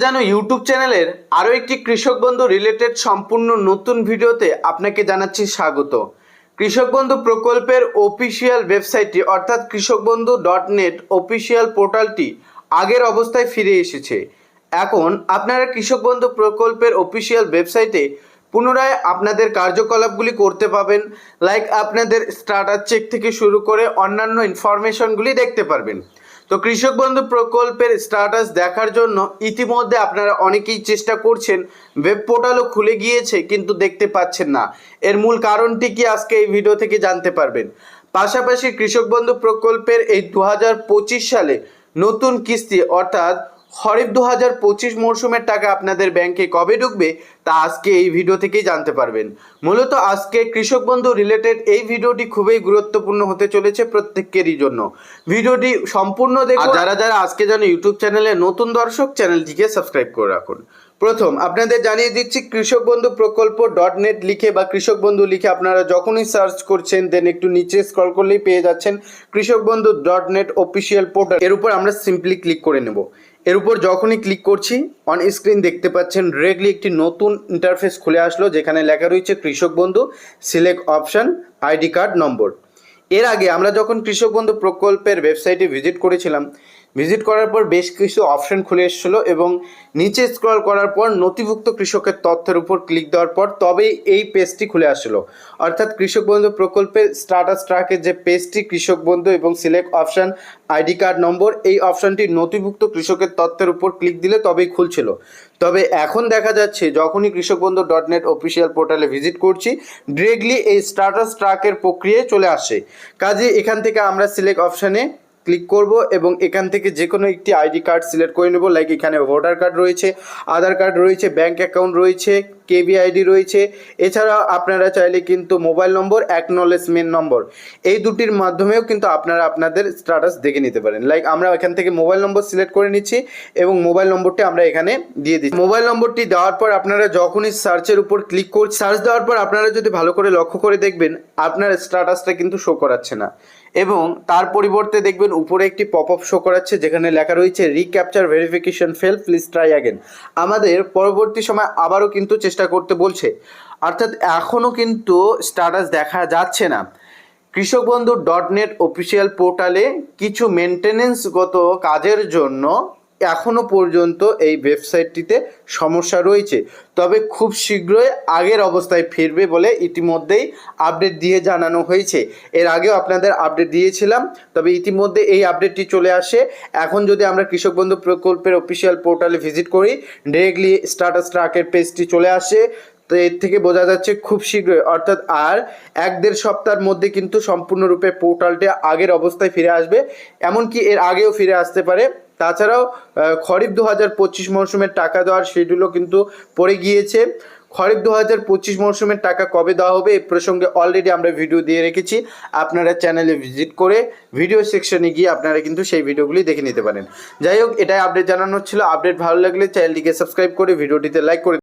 জানো ইউটিউব চ্যানেলের আরও একটি কৃষক বন্ধু রিলেটেড সম্পূর্ণ নতুন ভিডিওতে আপনাকে জানাচ্ছি স্বাগত। কৃষক বন্ধু প্রকল্পের অফিসিয়াল ওয়েবসাইটটি অর্থাৎ কৃষক বন্ধু ডট নেট অফিসিয়াল পোর্টালটি আগের অবস্থায় ফিরে এসেছে। এখন আপনারা কৃষক বন্ধু প্রকল্পের অফিসিয়াল ওয়েবসাইটে পুনরায় আপনাদের কার্যকলাপগুলি করতে পাবেন লাইক আপনাদের স্টার্টার চেক থেকে শুরু করে অন্যান্য ইনফরমেশনগুলি দেখতে পারবেন। তো কৃষক বন্ধু প্রকল্পের স্ট্যাটাস দেখার জন্য ইতিমধ্যে আপনারা অনেকেই চেষ্টা করছেন ওয়েব পোর্টালও খুলে গিয়েছে কিন্তু দেখতে পাচ্ছেন না। এর মূল কারণটি কি আজকে এই ভিডিও থেকে জানতে পারবেন। পাশাপাশি কৃষক বন্ধু প্রকল্পের এই দু হাজার পঁচিশ সালে নতুন কিস্তি অর্থাৎ খরিফ দু হাজার পঁচিশ মরশুমের টাকা আপনাদের ব্যাংকে কবে ঢুকবে তা আজকে এই ভিডিও থেকেই জানতে পারবেন। মূলত আজকে কৃষক বন্ধু রিলেটেড এই ভিডিওটি খুবই গুরুত্বপূর্ণ হতে চলেছে প্রত্যেকেরই জন্য। ভিডিওটি সম্পূর্ণ দেখুন। যারা যারা আজকে যেন ইউটিউব চ্যানেলে নতুন দর্শক, চ্যানেলটিকে সাবস্ক্রাইব করে রাখুন। প্রথম, আপনাদের জানিয়ে দিচ্ছি কৃষক বন্ধু প্রকল্প ডট নেট লিখে বা কৃষক বন্ধু লিখে আপনারা যখনই সার্চ করছেন দেন একটু নিচে স্ক্রল করলেই পেয়ে যাচ্ছেন কৃষক Bandhu dot net official portal এর উপর আমরা সিম্পলি ক্লিক করে নেব। এর উপর যখনই ক্লিক করছি অন স্ক্রিন দেখতে পাচ্ছেন ডিরেক্টলি একটি নতুন ইন্টারফেস খুলে আসলো, যেখানে লেখা রয়েছে Krishak Bandhu select option ID card number এর আগে আমরা যখন কৃষক বন্ধু প্রকল্পের ওয়েবসাইটে ভিজিট করেছিলাম ভিজিট করার পর বেশ কিছু অপশন খুলে এসেছিল এবং নিচে স্ক্রল করার পর নথিভুক্ত কৃষকের তথ্যের উপর ক্লিক দেওয়ার পর তবেই এই পেজটি খুলে আসলো। অর্থাৎ কৃষক বন্ধু প্রকল্পের স্টাটাস ট্রাকের যে পেজটি কৃষক বন্ধু এবং select option ID card number, এই অপশানটি নথিভুক্ত কৃষকের তথ্যের উপর ক্লিক দিলে তবেই খুলছিল। তবে এখন দেখা যাচ্ছে যখনই Krishak Bandhu. Dot net official পোর্টালে ভিজিট করছি ডিরেক্টলি এই স্টাটাস ট্র্যাকের প্রক্রিয়ায় চলে আসে। কাজে এখান থেকে আমরা সিলেক্ট অপশানে ক্লিক করব এবং এখান থেকে যে কোনো একটি আইডি কার্ড সিলেক্ট করে নেব লাইক এখানে ভোটার কার্ড রয়েছে আধার কার্ড রয়েছে ব্যাংক অ্যাকাউন্ট রয়েছে কেবি আইডি রয়েছে। এছাড়াও আপনারা চাইলে কিন্তু মোবাইল নম্বর অ্যাকনলেজমেন্ট নম্বর এই দুটির মাধ্যমেও কিন্তু আপনারা আপনাদের স্ট্যাটাস দেখে নিতে পারেন। লাইক আমরা এখান থেকে মোবাইল নম্বর সিলেক্ট করে নিচ্ছি এবং মোবাইল নম্বরটি আমরা এখানে দিয়ে দিচ্ছি। মোবাইল নম্বরটি দেওয়ার পর আপনারা যখনই সার্চের উপর ক্লিক করছেন সার্চ দেওয়ার পর আপনারা যদি ভালো করে লক্ষ্য করে দেখবেন, আপনার স্ট্যাটাসটা কিন্তু শো করাচ্ছে না। এবং তার পরিবর্তে দেখবেন উপরে একটি পপ আপ শো করাচ্ছে, যেখানে লেখা রয়েছে recaptcha verification fail please try again আমাদের পরবর্তী সময় আবারও কিন্তু চেষ্টা করতে বলছে। অর্থাৎ এখনও কিন্তু স্ট্যাটাস দেখা যাচ্ছে না। কৃষক বন্ধু ডট নেট অফিসিয়াল পোর্টালে কিছু মেনটেনেন্সগত কাজের জন্য এখনও পর্যন্ত এই ওয়েবসাইটটিতে সমস্যা রয়েছে। তবে খুব শীঘ্রই আগের অবস্থায় ফিরবে বলে ইতিমধ্যেই আপডেট দিয়ে জানানো হয়েছে। এর আগেও আপনাদের আপডেট দিয়েছিলাম, তবে ইতিমধ্যে এই আপডেটটি চলে আসে। এখন যদি আমরা কৃষক বন্ধু প্রকল্পের অফিসিয়াল পোর্টালে ভিজিট করি ডিরেক্টলি স্টাটাস ট্র্যাকের পেজটি চলে আসে। তো এর থেকে বোঝা যাচ্ছে খুব শীঘ্রই, অর্থাৎ আর এক দেড় সপ্তাহের মধ্যে কিন্তু সম্পূর্ণরূপে পোর্টালটি আগের অবস্থায় ফিরে আসবে। এমনকি এর আগেও ফিরে আসতে পারে। তাছাড়াও খরিফ দু হাজার পঁচিশ মরশুমের টাকা দেওয়ার শিডিউলও কিন্তু পড়ে গিয়েছে। খরিফ দু হাজার পঁচিশ মরশুমের টাকা কবে দেওয়া হবে এ প্রসঙ্গে অলরেডি আমরা ভিডিও দিয়ে রেখেছি। আপনারা চ্যানেলে ভিজিট করে ভিডিও সেকশনে গিয়ে আপনারা কিন্তু সেই ভিডিওগুলি দেখে নিতে পারেন। যাই হোক, এটাই আপডেট জানানো ছিল। আপডেট ভালো লাগলে চ্যানেলটিকে সাবস্ক্রাইব করে ভিডিওটিতে লাইক করে